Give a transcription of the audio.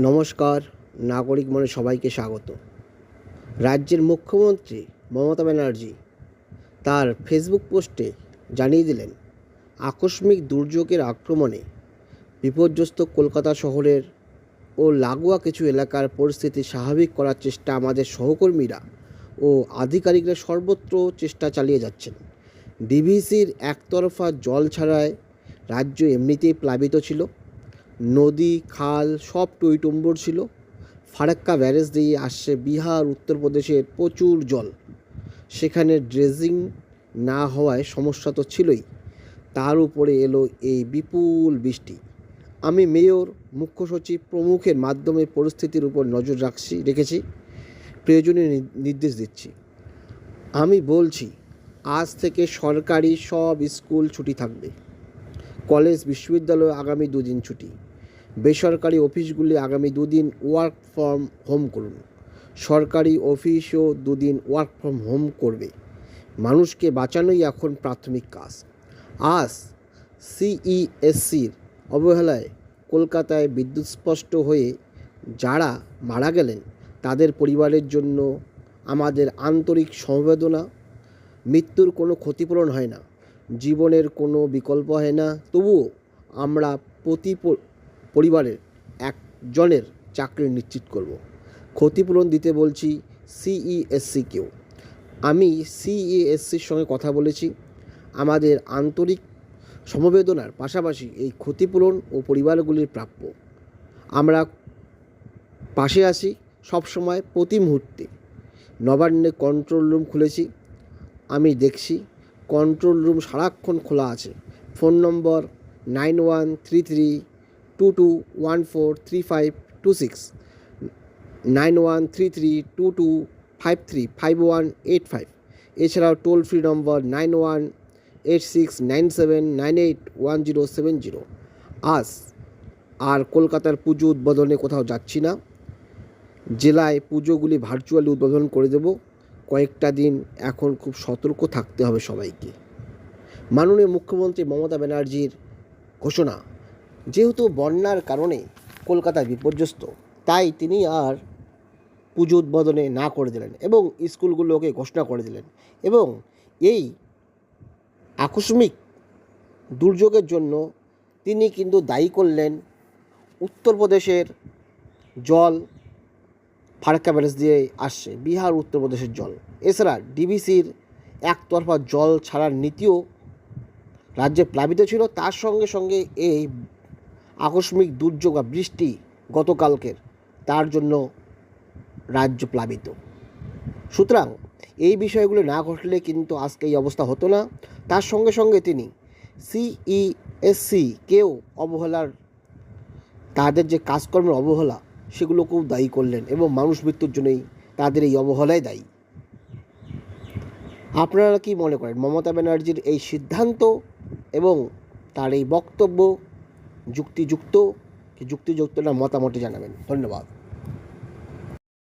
নমস্কার, নাগরিক মনে সবাইকে স্বাগত। রাজ্যের মুখ্যমন্ত্রী মমতা ব্যানার্জি তার ফেসবুক পোস্টে জানিয়ে দিলেন, আকস্মিক দুর্যোগের আক্রমণে বিপর্যস্ত কলকাতা শহরের ও লাগোয়া কিছু এলাকার পরিস্থিতি স্বাভাবিক করার চেষ্টা আমাদের সহকর্মীরা ও আধিকারিকরা সর্বত্র চেষ্টা চালিয়ে যাচ্ছেন। ডিভিসির একতরফা জল ছাড়ায় রাজ্য এমনিতেই প্লাবিত ছিল। নদী, খাল, সব টইটুম্বর ছিল। ফারাক্কা ব্যারেজ দিয়ে আসছে বিহার উত্তরপ্রদেশের প্রচুর জল। সেখানে ড্রেজিং না হওয়ায় সমস্যা তো ছিলই। তার উপরে এলো এই বিপুল বৃষ্টি। আমি মেয়র, মুখ্য সচিব প্রমুখের মাধ্যমে পরিস্থিতির উপর নজর রাখছি, রেখেছি, প্রয়োজনীয় নির্দেশ দিচ্ছি। আমি বলছি, আজ থেকে সরকারি সব স্কুল ছুটি থাকবে। কলেজ, বিশ্ববিদ্যালয় আগামী দুদিন ছুটি। বেসরকারি অফিসগুলি আগামী দুদিন ওয়ার্ক ফ্রম হোম করুন। সরকারি অফিসও দুদিন ওয়ার্ক ফ্রম হোম করবে। মানুষকে বাঁচানোই এখন প্রাথমিক কাজ। আজ সিইএসসির অবহেলায় কলকাতায় বিদ্যুৎস্পষ্ট হয়ে যারা মারা গেলেন, তাদের পরিবারের জন্য আমাদের আন্তরিক সমবেদনা। মৃত্যুর কোনো ক্ষতিপূরণ হয় না। জীবনের কোনো বিকল্প হয় না। তবুও আমরা প্রতি পরিবারের একজনের চাকরি নিশ্চিত করব। ক্ষতিপূরণ দিতে বলছি সিইএসসিকেও আমি সিইএসসির সঙ্গে কথা বলেছি। আমাদের আন্তরিক সমবেদনার পাশাপাশি এই ক্ষতিপূরণ ও পরিবারগুলির প্রাপ্য। আমরা পাশে আছি সবসময় প্রতি মুহূর্তে। নবান্নে কন্ট্রোল রুম খুলেছি। আমি দেখছি কন্ট্রোল রুম সারাক্ষণ খোলা আছে। Phone number nine one three three two two one four three five two six nine one three three two two five three five one eight five এছাড়াও toll free number nine one eight six nine seven nine eight one zero seven zero আজ আর কলকাতার পুজো উদ্বোধনে কোথাও যাচ্ছি না। জেলায় পুজোগুলি virtually উদ্বোধন করে দেব। কয়েকটা দিন এখন খুব সতর্ক থাকতে হবে সবাইকে। মাননীয় মুখ্যমন্ত্রী মমতা ব্যানার্জির ঘোষণা। যেহেতু বন্যার কারণে কলকাতা বিপর্যস্ত, তাই তিনি আর পুজো উদ্বোধনে না করে দিলেন এবং স্কুলগুলোকে ঘোষণা করে দিলেন এবং এই আকস্মিক দুর্যোগের জন্য তিনি কিন্তু দায়ী করলেন উত্তরপ্রদেশের জল ফারাক্কা ব্যারেজ দিয়ে আসছে, বিহার উত্তরপ্রদেশের জল। এছাড়া ডিবিসির একতরফা জল ছাড়ার নীতিও রাজ্যে প্লাবিত ছিল। তার সঙ্গে সঙ্গে এই আকস্মিক দুর্যোগ বা বৃষ্টি গতকালকের, তার জন্য রাজ্য প্লাবিত। সুতরাং এই বিষয়গুলো না ঘটলে কিন্তু আজকে এই অবস্থা হতো না। তার সঙ্গে সঙ্গে তিনি সিইএসসি কেও অবহেলার, তাদের যে কাজকর্মের অবহেলা, সেগুলোকেও দায়ী করলেন এবং মানুষ মৃত্যুর জন্যই তাদের এই অবহেলাই দায়ী। আপনারা কি মনে করেন, মমতা ব্যানার্জির এই সিদ্ধান্ত এবং তার এই বক্তব্য যুক্তিযুক্ত কি যুক্তিযুক্ত না মতামতে জানাবেন। ধন্যবাদ।